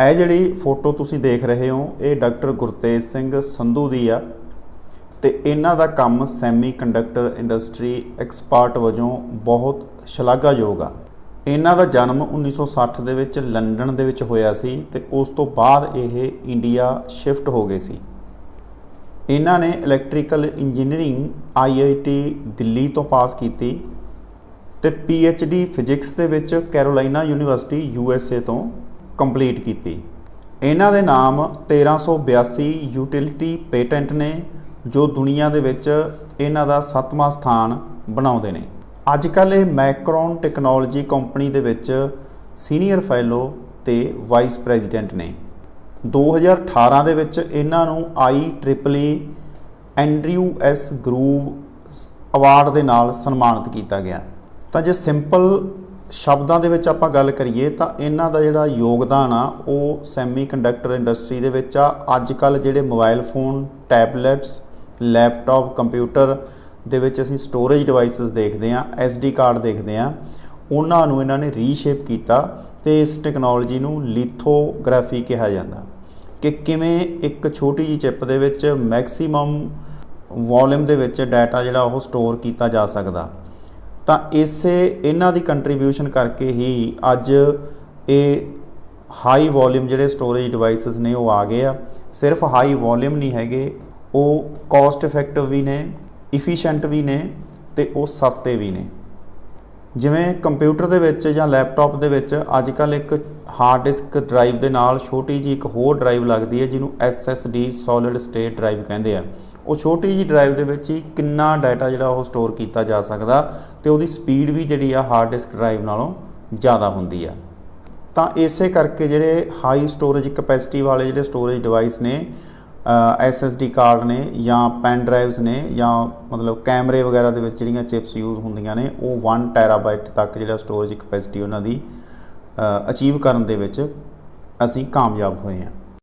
ਇਹ ਜਿਹੜੀ ਫੋਟੋ ਤੁਸੀਂ ਦੇਖ ਰਹੇ ਹੋ, ਇਹ ਡਾਕਟਰ ਗੁਰਤੇਜ ਸਿੰਘ ਸੰਧੂ ਦੀ ਆ ਤੇ ਇਹਨਾਂ ਦਾ ਕੰਮ ਸੈਮੀ ਕੰਡਕਟਰ ਇੰਡਸਟਰੀ ਐਕਸਪਰਟ ਵਜੋਂ ਬਹੁਤ ਸ਼ਲਾਘਾਯੋਗ ਆ। ਇਹਨਾਂ ਦਾ ਜਨਮ 1960 ਦੇ ਵਿੱਚ ਲੰਡਨ ਦੇ ਵਿੱਚ ਹੋਇਆ ਸੀ ਤੇ ਉਸ ਤੋਂ ਬਾਅਦ ਇਹ ਇੰਡੀਆ ਸ਼ਿਫਟ ਹੋ ਗਏ ਸੀ। ਇਹਨਾਂ ਨੇ ਇਲੈਕਟ੍ਰੀਕਲ ਇੰਜੀਨੀਅਰਿੰਗ ਆਈਆਈਟੀ ਦਿੱਲੀ ਤੋਂ ਪਾਸ ਕੀਤੀ ਤੇ ਡੀ ਫਿਜ਼ਿਕਸ ਦੇ ਵਿੱਚ ਕੈਰੋਲਾਈਨਾ ਯੂਨੀਵਰਸਿਟੀ ਯੂਐਸਏ ਤੋਂ ਕੰਪਲੀਟ ਕੀਤੀ। ਇਹਨਾਂ ਦੇ ਨਾਮ 1382 ਯੂਟਿਲਿਟੀ ਪੇਟੈਂਟ ਨੇ, ਜੋ ਦੁਨੀਆ ਦੇ ਵਿੱਚ ਇਹਨਾਂ ਦਾ ਸੱਤਵਾਂ ਸਥਾਨ ਬਣਾਉਂਦੇ ਨੇ। ਅੱਜ ਕੱਲ੍ਹ ਇਹ ਮੈਕਰੋਨ ਟੈਕਨੋਲੋਜੀ ਕੰਪਨੀ ਦੇ ਵਿੱਚ ਸੀਨੀਅਰ ਫੈਲੋ ਤੇ ਵਾਈਸ ਪ੍ਰੈਜ਼ੀਡੈਂਟ ਨੇ। 2018 ਦੇ ਵਿੱਚ ਇਹਨਾਂ ਨੂੰ I triple E Andrew S Grove award ਦੇ ਨਾਲ ਸਨਮਾਨਿਤ ਕੀਤਾ ਗਿਆ। ਤਾਂ ਜੇ ਸਿੰਪਲ ਸ਼ਬਦਾਂ ਦੇ ਵਿੱਚ ਆਪਾਂ ਗੱਲ ਕਰੀਏ ਤਾਂ ਇਹਨਾਂ ਦਾ ਜਿਹੜਾ ਯੋਗਦਾਨ ਆ, ਉਹ ਸੈਮੀ ਕੰਡਕਟਰ ਇੰਡਸਟਰੀ ਦੇ ਵਿੱਚ ਆ। ਅੱਜ ਕੱਲ ਜਿਹੜੇ mobile phone tablets laptop computer ਦੇ ਵਿੱਚ ਅਸੀਂ ਸਟੋਰੇਜ ਡਿਵਾਈਸਸ ਦੇਖਦੇ ਆ SD ਕਾਰਡ ਦੇਖਦੇ ਆ ਉਹਨਾਂ ਨੂੰ ਇਹਨਾਂ ਨੇ ਰੀਸ਼ੇਪ ਕੀਤਾ ਤੇ ਇਸ ਟੈਕਨੋਲੋਜੀ ਨੂੰ ਲਿਥੋਗ੍ਰਾਫੀ ਕਿਹਾ ਜਾਂਦਾ। ਕਿ ਕਿਵੇਂ ਇੱਕ ਛੋਟੀ ਜਿਹੀ ਚਿਪ ਦੇ ਵਿੱਚ ਮੈਕਸਿਮਮ ਵੋਲਿਊਮ ਦੇ ਵਿੱਚ ਡਾਟਾ ਜਿਹੜਾ ਉਹ ਸਟੋਰ ਕੀਤਾ ਜਾ ਸਕਦਾ। ਤਾਂ ਇਸੇ ਇਹਨਾਂ ਦੀ ਕੰਟਰੀਬਿਊਸ਼ਨ ਕਰਕੇ ਹੀ ਅੱਜ ਇਹ ਹਾਈ ਵੋਲਿਊਮ ਜਿਹੜੇ ਸਟੋਰੇਜ ਡਿਵਾਈਸਸ ਨੇ ਉਹ ਆ ਗਏ ਆ। ਸਿਰਫ ਹਾਈ ਵੋਲਿਊਮ ਨਹੀਂ ਹੈਗੇ, ਉਹ ਕਾਸਟ ਇਫੈਕਟਿਵ ਵੀ ਨੇ ਇਫੀਸ਼ੀਐਂਟ ਵੀ ਨੇ ਤੇ ਉਹ ਸਸਤੇ ਵੀ ਨੇ। ਜਿਵੇਂ ਕੰਪਿਊਟਰ ਦੇ ਵਿੱਚ ਜਾਂ ਲੈਪਟਾਪ ਦੇ ਵਿੱਚ ਅੱਜ ਕੱਲ ਇੱਕ ਹਾਰਡ ਡਿਸਕ ਡਰਾਈਵ ਦੇ ਨਾਲ ਛੋਟੀ ਜੀ ਇੱਕ ਹੋਰ ਡਰਾਈਵ ਲੱਗਦੀ ਹੈ, ਜਿਹਨੂੰ SSD ਸੋਲਿਡ ਸਟੇਟ ਡਰਾਈਵ ਕਹਿੰਦੇ ਆ। ਉਹ ਛੋਟੀ ਜੀ ਡਰਾਈਵ ਦੇ ਵਿੱਚ ਹੀ ਕਿੰਨਾ ਡਾਟਾ ਜਿਹੜਾ ਉਹ ਸਟੋਰ ਕੀਤਾ ਜਾ ਸਕਦਾ ਤੇ ਉਹਦੀ ਸਪੀਡ ਵੀ ਜਿਹੜੀ ਆ ਹਾਰਡ ਡਿਸਕ ਡਰਾਈਵ ਨਾਲੋਂ ਜ਼ਿਆਦਾ ਹੁੰਦੀ ਆ। ਤਾਂ ਇਸੇ ਕਰਕੇ ਜਿਹੜੇ ਹਾਈ ਸਟੋਰੇਜ ਕਪੈਸਿਟੀ ਵਾਲੇ ਜਿਹੜੇ ਸਟੋਰੇਜ ਡਿਵਾਈਸ ਨੇ SSD ਕਾਰਡ ਨੇ ਜਾਂ ਪੈਨ ਡਰਾਈਵਸ ਨੇ ਜਾਂ ਮਤਲਬ ਕੈਮਰੇ ਵਗੈਰਾ ਦੇ ਵਿੱਚ ਜਿਹੜੀਆਂ ਚਿਪਸ ਯੂਜ਼ ਹੁੰਦੀਆਂ ਨੇ, ਉਹ 1 ਟੈਰਾਬਾਈਟ ਤੱਕ ਜਿਹੜਾ ਸਟੋਰੇਜ ਕਪੈਸਿਟੀ ਉਹਨਾਂ ਦੀ ਅਚੀਵ ਕਰਨ ਦੇ ਵਿੱਚ ਅਸੀਂ ਕਾਮਯਾਬ ਹੋਏ ਹਾਂ